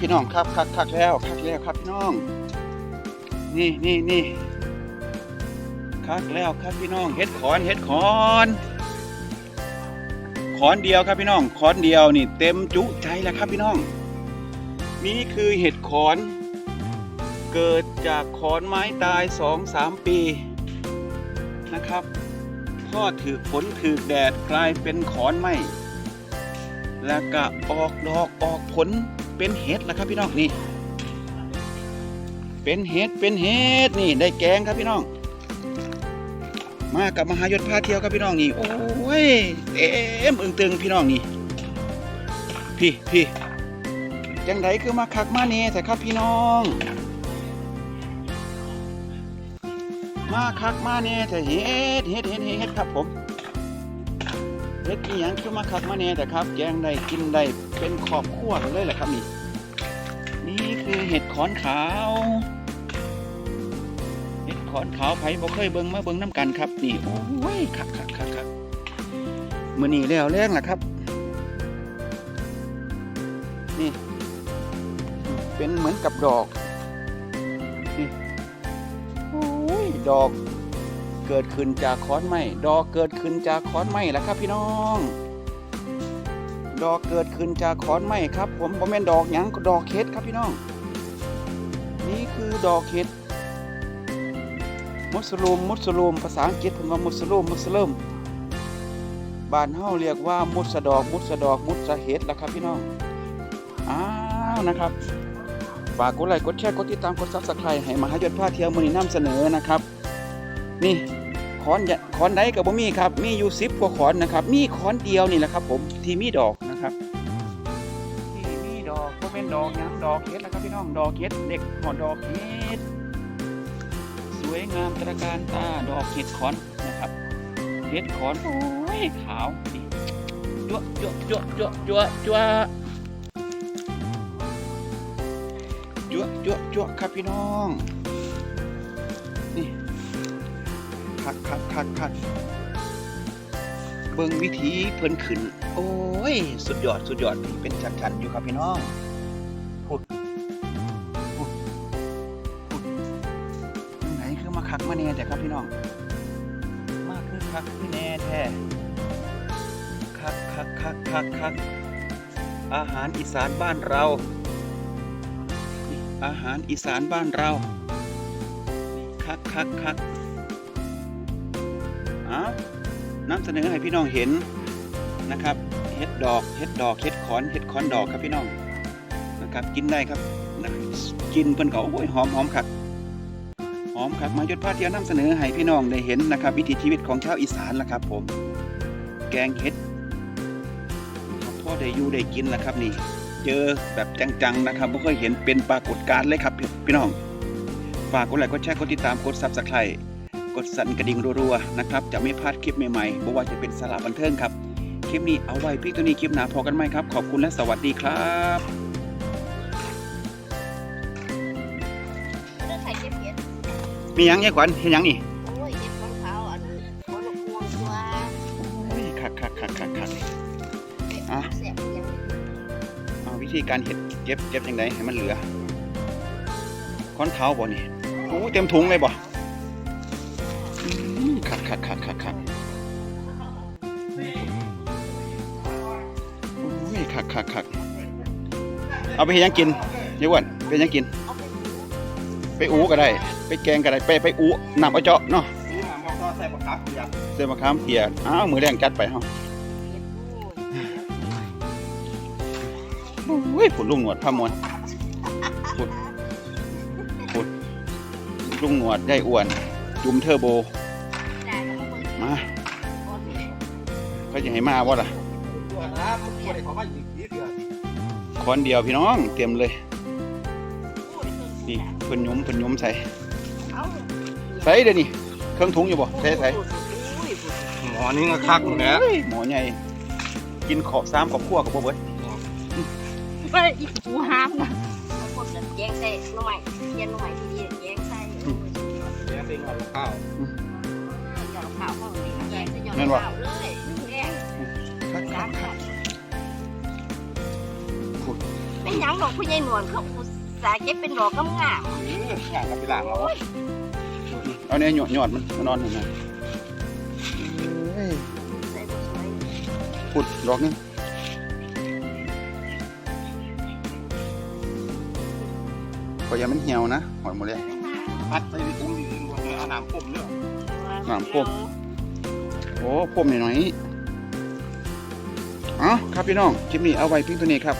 พี่น้องครับคักคักแล้วคักแล้วครับพี่น้อง นี่นี่นี่คักแล้วครับพี่น้องเฮ็ดขอนเฮ็ดขอนขอนเดียวครับพี่น้องขอนเดียวนี่ เต็มจุใจแล้วครับพี่น้อง นี่คือเห็ดขอน เกิดจากขอนไม้ตายสองสามปีนะครับพ่อถือฝนถือแดดกลายเป็นขอนไม้แล้วก็ออกดอกออกผล เป็นเห็ดแล้วครับพี่น้องนี่ เป็นเห็ดเป็นเห็ดนี่ได้แกงครับพี่น้อง มากับมหายศพาเที่ยวครับพี่น้องนี่โอ้ยเต็มอึงตึงพี่น้องนี่พี่พี่จังไดคือมาคักมาเน่แต่ครับพี่น้อง มาคักมาเน่แต่เฮ็ดเฮ็ดเฮ็ดเฮ็ดครับผม เฮ็ดอีหยังคือมาคักมาเน่แต่ครับแกงได้กินได้เป็นขอบครัวเลยแหละครับนี่นี่คือเห็ดขอนขาวเห็ดขอนขาวไผ่บ่เคยเบิ่งมาเบิ่งน้ำกันครับ นี่โอ้ยคักคักคักคักมือนี้แล้วแรงล่ะครับ นี่ เป็นเหมือนกับดอกนี่โอ้ยดอก เกิดขึ้นจากขอนไม้ดอกเกิดขึ้นจากขอนไม้แหละครับ พี่น้อง ดอกเกิดขึ้นจากขอนไม้ครับ ผมผมเป็นดอกหยังดอกเห็ดครับพี่น้อง นี่คือดอกเห็ดมุสลูมมุสลูมภาษาอังกฤษผมว่ามุสลูมมุสลิมบ้านเฮาเรียกว่ามุสดอกมุสดอกมุสเห็ดละครับพี่น้องอ้าวนะครับฝากกดไลค์กดแชร์กดติดตามกดซับสไครต์ให้มหายศพาเที่ยวมือนี้นำเสนอนะครับ นี่ อนขอนใดกับบ่มีครับมีอยู่สิบกว่าขอนนะครับ มีขอนเดียวนี่แหละครับ ผมที่มีดอกนะครับที่มีดอกก็เป็นดอกหยังดอกเห็ดนะครับพี่น้องดอกเห็ดเด็กหอดอกเห็ดสวยงามตระการตาดอกเห็ดขอนนะครับเห็ดขอนโอ้ยขาวนี่จั่วจั่วจั่วจั่วจั่วจั่วจั่วจั่วจั่วครับพี่น้องนี่ คักคักคักคักเบิ่งวิธีเพิ่นขึ้น โอ้ย สุดยอดสุดยอดเป็นชั้นอยู่ครับพี่น้องพุดพุดพุดไหนคือมาคักมาแน่แต่ครับพี่น้อง มาคือคักคือแน่แท้คักคักคักคักคักอาหารอีสานบ้านเรา อาหารอีสานบ้านเรา คักคักคัก อ้านำเสนอให้พี่น้องเห็นนะครับเห็ดดอกเห็ดดอกเห็ดขอนเห็ดขอนดอกครับพี่น้องนะครับกินได้ครับกินเพิ่นก็โอ้ยหอมหอมคักหอมครับมายศพาเที่ยวนำเสนอให้พี่น้องได้เห็นนะครับ วิถีชีวิตของชาวอีสานละครับ ผม แกงเห็ดพ่อได้อยู่ได้กินละครับนี่ เจอแบบจังๆนะครับไม่เคยเห็นเป็นปรากฏการณ์เลยครับพี่พี่น้องฝากกดไลค์กดแชร์กดติดตามกดซับสไครต์ กดสั่นกระดิ่งรัวๆนะครับจะไม่พลาดคลิปใหม่ๆไม่ว่าจะเป็นสาระบันเทิงครับ คลิปนี้เอาไว้พี่ตัวนี้คลิปหนาพอกันไหมครับ ขอบคุณและสวัสดีครับเลือกใส่เก็บเห็ดมีหยังยังขวัญเห็นหยังนี่โอ้ยเห็ดของเขาอันเขาหลกงวงตัวโอ้ยคักคักคักคักคักอะเสียบเลี้ยงเอาวิธีการเห็ดเก็บเก็บยังไงให้มันเหลือค้อนเท้าบ่นี่โอ้เต็มถุงเลยบ่อืม คักคักคักคักคักโอ้ยคักคักคักเอาไปให้หยังกินเดี๋ยวก่อนไปให้หยังกินเอาไปไปอูก็ได้ ไปแกงก็ได้ ไปไปอูน้ำเอาเจาะเนาะซื้อมาบอกก็ใส่ปากกาเปียกเสื้อมะขามเปียกอ้าวมือแรงจัดไปเฮาเห็ดโอ้ยโอ้ยผุดลุงหนวดพามวนผุดผุดลุงหนวดได้อ้วน จุ่มเทอร์โบ มาก้อนเห็ดเขาจะให้มาบ่ล่ะตัวนะมันควรได้เขามาอีกทีเดียวคอนเดียวพี่น้องเตรียมเลยโอ้ยเพิ่งนี่เพิ่นยุ้มเพิ่นยุ้มใส่เอาใส่เดี๋ยวนี้เครื่องถุงอยู่บ่ใส่ใส่หมอนี่ก็คักนะเฮ้ยหมอใหญ่กินขอบซ้ำขอบขั้วกับบ่เบิดไปอีกหูห้ามนะบางคนจะแยงใส่หน่อยเทียนหน่อยทีนี้แยงใส่โอ้ยแม่เป็นกับข้าว แยงใส่หยอดข้าวเลยแยงคักคัร้ากคัข้ากขุดเป็นหยังดอกผู้ใหญ่หนวลเขาอุตส่าห์เก็บเป็นดอกงามเอออย่างกับไปหลังเราเอาเนี่ยหยอดหยอดมันมานอนหน่อยนะเฮ้ยๆใส่บ่สวยขุดดอกหนึงก็ยังมันเหี่ยวนะหอยหมดเลย พัดใส่ในถุงดีๆเอาน้ำปุ่มเนื้อน้ำท่ม โอ้ผมหน่อยๆอ๋อครับพี่น้องคลิปนี้เอาไว้เพียงเท่านี้ครับ